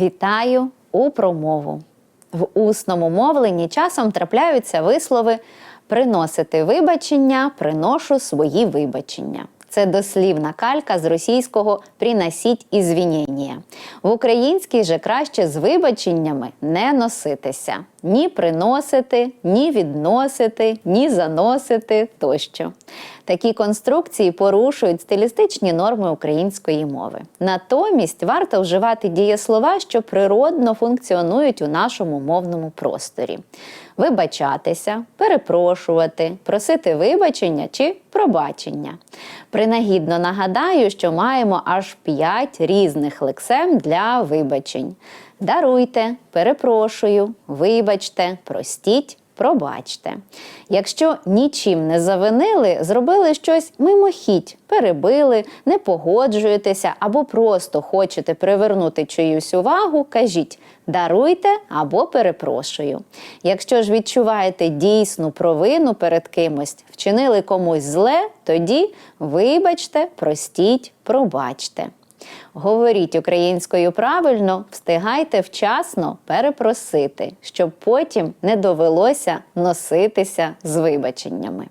Вітаю у промову. В усному мовленні часом трапляються вислови приносити вибачення, приношу свої вибачення. Це дослівна калька з російського приносіть ізвінєння. В українській же краще з вибаченнями не носитися. Ні приносити, ні відносити, ні заносити тощо. Такі конструкції порушують стилістичні норми української мови. Натомість варто вживати дієслова, що природно функціонують у нашому мовному просторі: вибачатися, перепрошувати, просити вибачення чи пробачення. Принагідно нагадаю, що маємо аж п'ять різних лексем для вибачень: даруйте, перепрошую, вибачте, простіть. Пробачте, якщо нічим не завинили, зробили щось мимохідь, перебили, не погоджуєтеся або просто хочете привернути чиюсь увагу, кажіть даруйте або перепрошую. Якщо ж відчуваєте дійсну провину перед кимось, вчинили комусь зле, тоді вибачте, простіть, пробачте. Говоріть українською правильно, встигайте вчасно перепросити, щоб потім не довелося носитися з вибаченнями.